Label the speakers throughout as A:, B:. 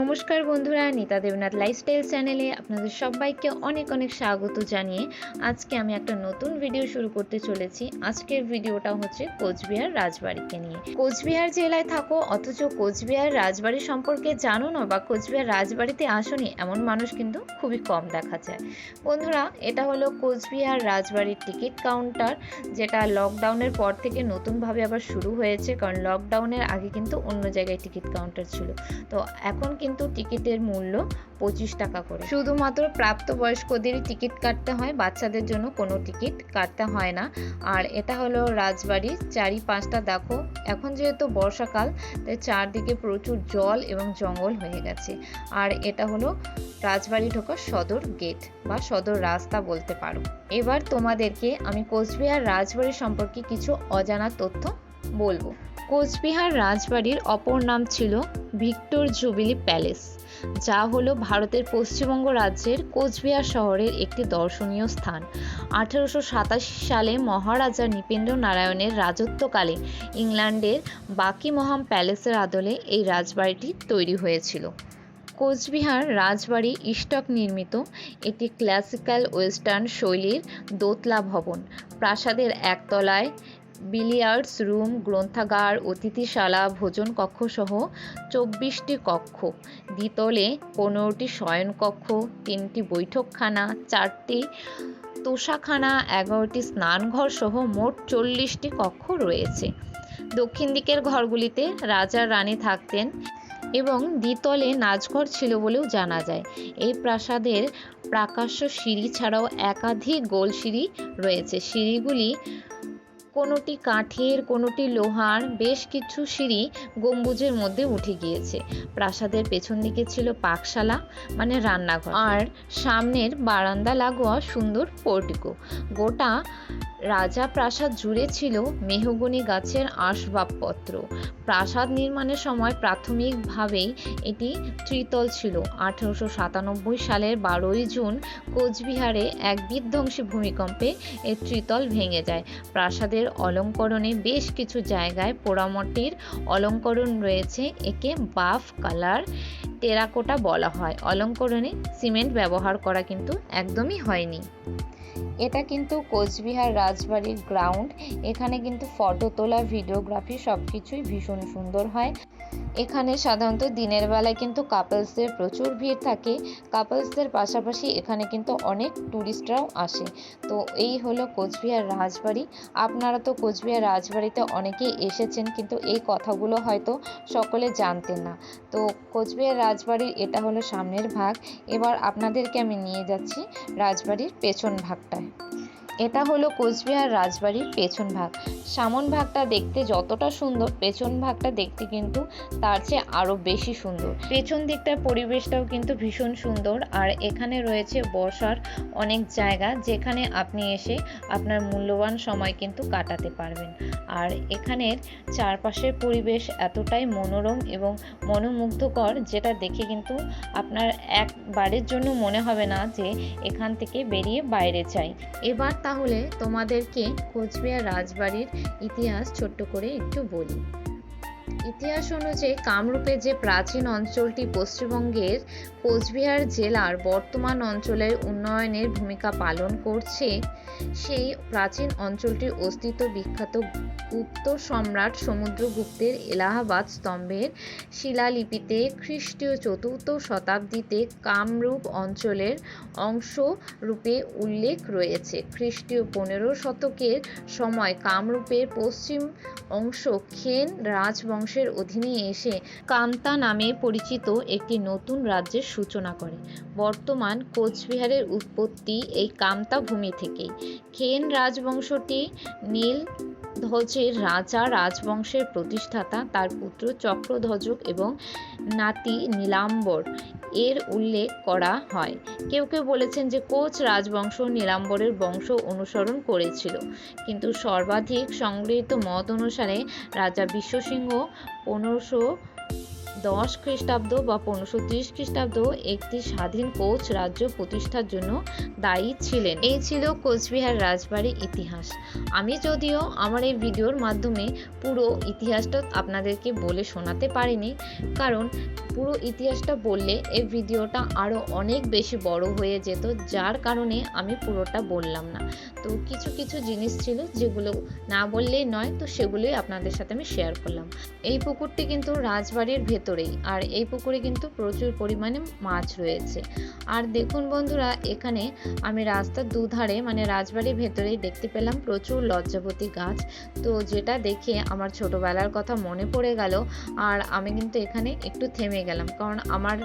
A: নমস্কার বন্ধুরা, নিতা দেবনাথ লাইফস্টাইল চ্যানেলে আপনাদের সবাইকে অনেক অনেক স্বাগত জানিয়ে আজকে আমি একটা নতুন ভিডিও শুরু করতে চলেছি। আজকের ভিডিওটা হচ্ছে কোচবিহার রাজবাড়িকে নিয়ে। কোচবিহার জেলায় থাকো, অথচ কোচবিহার রাজবাড়ি সম্পর্কে জানো না বা কোচবিহার রাজবাড়িতে আসনি, এমন মানুষ কিন্তু খুবই কম দেখা যায়। বন্ধুরা, এটা হলো কোচবিহার রাজবাড়ির টিকিট কাউন্টার যেটা লকডাউনের পর থেকে নতুনভাবে আবার শুরু হয়েছে, কারণ লকডাউনের আগে কিন্তু অন্য জায়গায় টিকিট কাউন্টার ছিল। তো এখন কিন্তু টিকিটের মূল্য পঁচিশ টাকা করে। শুধুমাত্র প্রাপ্তবয়স্কদেরই টিকিট কাটতে হয়, বাচ্চাদের জন্য কোনো টিকিট কাটতে হয় না। আর এটা হলো রাজবাড়ির চারি পাঁচটা দেখো, এখন যেহেতু বর্ষাকাল, তাই চারদিকে প্রচুর জল এবং জঙ্গল হয়ে গেছে। আর এটা হলো রাজবাড়ি ঢোকার সদর গেট বা সদর রাস্তা বলতে পারো। এবার তোমাদেরকে আমি কোচবিহার রাজবাড়ি সম্পর্কে কিছু অজানা তথ্য বলব। কোচবিহার রাজবাড়ির অপর নাম ছিল ভিক্টোর জুবিলি প্যালেস, যা হলো ভারতের পশ্চিমবঙ্গ রাজ্যের কোচবিহার শহরের একটি দর্শনীয় স্থান। আঠেরোশো সাতাশি সালে মহারাজা নৃপেন্দ্র নারায়ণের রাজত্বকালে ইংল্যান্ডের বাকি মহাম প্যালেসের আদলে এই রাজবাড়িটি তৈরি হয়েছিল। কোচবিহার রাজবাড়ি ইস্টক নির্মিত একটি ক্লাসিক্যাল ওয়েস্টার্ন শৈলীর দোতলা ভবন, প্রাসাদের একতলায় বিলিয়ার্ডস রুম, গ্রন্থাগার, অতিথিশালা ভোজন কক্ষ সহ চব্বিশটি কক্ষ। দ্বিতলে পনেরোটি শয়নকক্ষ, তিনটি বৈঠকখানা, চারটি তোষাখানা, এগারোটি স্নানঘর সহ মোট চল্লিশটি কক্ষ রয়েছে। দক্ষিণ দিকের ঘরগুলিতে রাজা রানী থাকতেন এবং দ্বিতলে নাচঘর ছিল বলেও জানা যায়। এই প্রাসাদের প্রাকাশ্য সিঁড়ি ছাড়াও একাধিক গোল সিঁড়ি রয়েছে। সিঁড়িগুলি কোনোটি কাঠের, কোনোটি লোহার, বেশ কিছু সিঁড়ি গম্বুজের মধ্যে উঠে গিয়েছে। প্রাসাদের পেছন দিকে ছিল পাকশালা মানে রান্নাঘর। আর সামনের বারান্দা লাগোয়া সুন্দর পোর্টিকো। গোটা রাজা প্রাসাদ জুড়ে ছিল মেহগনি গাছের আসবাবপত্র। প্রাসাদ নির্মাণের সময় প্রাথমিকভাবেই এটি ত্রিতল ছিল। আঠেরোশো সাতানব্বই সালের বারোই জুন কোচবিহারে এক বিধ্বংসী ভূমিকম্পে এই ত্রিতল ভেঙে যায়। প্রাসাদের অলঙ্করণে বেশ কিছু জায়গায় পোড়ামটির অলঙ্করণ রয়েছে। একে বাফ কালার টেরাকোটা বলা হয়। অলঙ্করণে সিমেন্ট ব্যবহার করা কিন্তু একদমই হয়নি। এটা কিন্তু কোচবিহার রাজবাড়ির গ্রাউন্ড এখানে কিন্তু ফটো তোলা ভিডিওগ্রাফি সব কিছুই ভীষণ সুন্দর হয়। এখানে সাধারণত দিনের বেলায় কিন্তু কাপলসদের প্রচুর ভিড় থাকে। কাপলসদের পাশাপাশি এখানে কিন্তু অনেক ট্যুরিস্টরাও আসে। তো এই হলো কোচবিহার রাজবাড়ি। আপনারা তো কোচবিহার রাজবাড়িতে অনেকেই এসেছেন, কিন্তু এই কথাগুলো হয়তো সকলে জানতেন না। তো কোচবিহার রাজবাড়ির এটা হলো সামনের ভাগ। এবার আপনাদেরকে আমি নিয়ে যাচ্ছি রাজবাড়ির পেছন ভাগটায়। এটা হলো কোচবিহার রাজবাড়ির পেছন ভাগ। সামন ভাগটা দেখতে যতটা সুন্দর, পেছন ভাগটা দেখতে কিন্তু তার চেয়ে আরও বেশি সুন্দর। পেছন দিকটার পরিবেশটাও কিন্তু ভীষণ সুন্দর। আর এখানে রয়েছে বসার অনেক জায়গা যেখানে আপনি এসে আপনার মূল্যবান সময় কিন্তু কাটাতে পারবেন। আর এখানের চারপাশের পরিবেশ এতটাই মনোরম এবং মনোমুগ্ধকর যেটা দেখে কিন্তু আপনার একবারের জন্য মনে হবে না যে এখান থেকে বেরিয়ে বাইরে চাই এবার তাহলে তোমাদেরকে কোচবিহার রাজবাড়ির ইতিহাস ছোট্ট করে একটু বলি। ইতিহাস অনুযায়ী কামরূপের যে প্রাচীন অঞ্চলটি পশ্চিমবঙ্গের কোচবিহার জেলার বর্তমান অঞ্চলের উন্নয়নের ভূমিকা পালন করছে, সেই প্রাচীন অঞ্চলটির অস্তিত্ব বিখ্যাত গুপ্ত সম্রাট সমুদ্রগুপ্তের এলাহাবাদ স্তম্ভের শিলালিপিতে খ্রিস্টীয় চতুর্থ শতাব্দীতে কামরূপ অঞ্চলের অংশ রূপে উল্লেখ রয়েছে। খ্রিস্টীয় পনেরো শতকের সময় কামরূপের পশ্চিম অংশ খেন রাজবংশের অধীনে এসে কামতা নামে পরিচিত একটি নতুন রাজ্যের সূচনা করে। বর্তমান কোচবিহারের উৎপত্তি এই কামতা ভূমি থেকেই। খেন রাজবংশটি নীল ধ্বজের রাজা রাজবংশের প্রতিষ্ঠাতা, তার পুত্র চক্রধ্বজক এবং নাতি নীলাম্বর। এর উল্লেখ করা হয়। কেউ কেউ বলেছেন যে কোচ রাজবংশ নীলাম্বরের বংশ অনুসরণ করেছিল। কিন্তু সর্বাধিক সংগৃহীত মত অনুসারে রাজা বিশ্বসিংহ পনেরোশো দশ খ্রিস্টাব্দ বা পনেরোশো ত্রিশ খ্রিস্টাব্দ একটি স্বাধীন কোচ রাজ্য প্রতিষ্ঠার জন্য দায়ী ছিলেন। এই ছিল কোচবিহার রাজবাড়ির ইতিহাস। আমি যদিও আমার এই ভিডিওর মাধ্যমে পুরো ইতিহাসটা আপনাদেরকে বলে শোনাতে পারিনি, কারণ পুরো ইতিহাসটা বললে এই ভিডিওটা আরও অনেক বেশি বড় হয়ে যেত, যার কারণে আমি পুরোটা বললাম না। তো কিছু কিছু জিনিস ছিল যেগুলো না বললেই নয়, তো সেগুলোই আপনাদের সাথে আমি শেয়ার করলাম। এই পুকুরটি কিন্তু রাজবাড়ির ভেতরেই আর এই পুকুরে কিন্তু প্রচুর পরিমাণে মাছ রয়েছে। আর দেখুন বন্ধুরা, এখানে আমি রাস্তার দুধারে মানে রাজবাড়ির ভেতরেই দেখতে পেলাম প্রচুর লজ্জাবতী গাছ। তো যেটা দেখে আমার ছোটোবেলার কথা মনে পড়ে গেল, আর আমি কিন্তু এখানে একটু থেমে গেলাম। কারণ আমার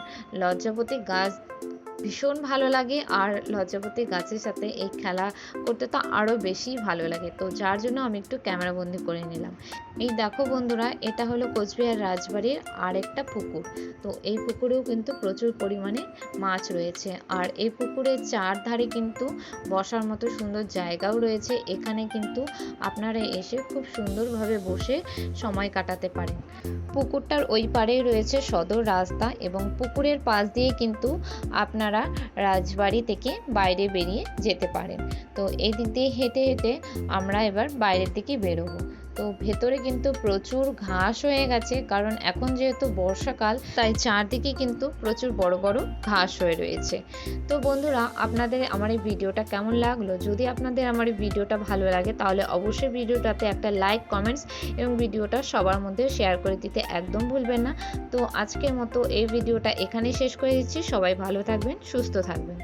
A: লজ্জাপতি গাছ ভীষণ ভালো লাগে আর লজ্জাপতি গাছের সাথে এই খেলা করতে তো আরও বেশি ভালো লাগে। তো যার জন্য আমি একটু ক্যামেরাবন্দি করে নিলাম। এই দেখো বন্ধুরা, এটা হলো কোচবিহার রাজবাড়ির আরেকটা পুকুর। তো এই পুকুরেও কিন্তু প্রচুর পরিমাণে মাছ রয়েছে। আর এই পুকুরের চারধারে কিন্তু বসার মতো সুন্দর জায়গাও রয়েছে। এখানে কিন্তু আপনারা এসে খুব সুন্দরভাবে বসে সময় কাটাতে পারেন। পুকুরটার ওই পারেই রয়েছে সদর রাস্তা এবং পুকুরের পাশ দিয়ে কিন্তু আপনারা রাজবাড়ি থেকে বাইরে বেরিয়ে যেতে পারেন। তো এই দিক দিয়ে হেঁটে হেঁটে আমরা এবার বাইরের দিকে বেরোবো। তো ভেতরে কিন্তু প্রচুর ঘাস হয়ে গেছে, কারণ এখন যেহেতু বর্ষাকাল, তাই চারদিকে কিন্তু প্রচুর বড় বড় ঘাস হয়ে রয়েছে। তো বন্ধুরা, আপনাদের আমার এই ভিডিওটা কেমন লাগল? যদি আপনাদের আমার এই ভিডিওটা ভালো লাগে, তাহলে অবশ্যই ভিডিওটাতে একটা লাইক কমেন্টস এবং ভিডিওটা সবার মধ্যে শেয়ার করে দিতে একদম ভুলবেন না। তো আজকের মতো এই ভিডিওটা এখানেই শেষ করে দিচ্ছি। সবাই ভালো থাকবেন, সুস্থ থাকবেন।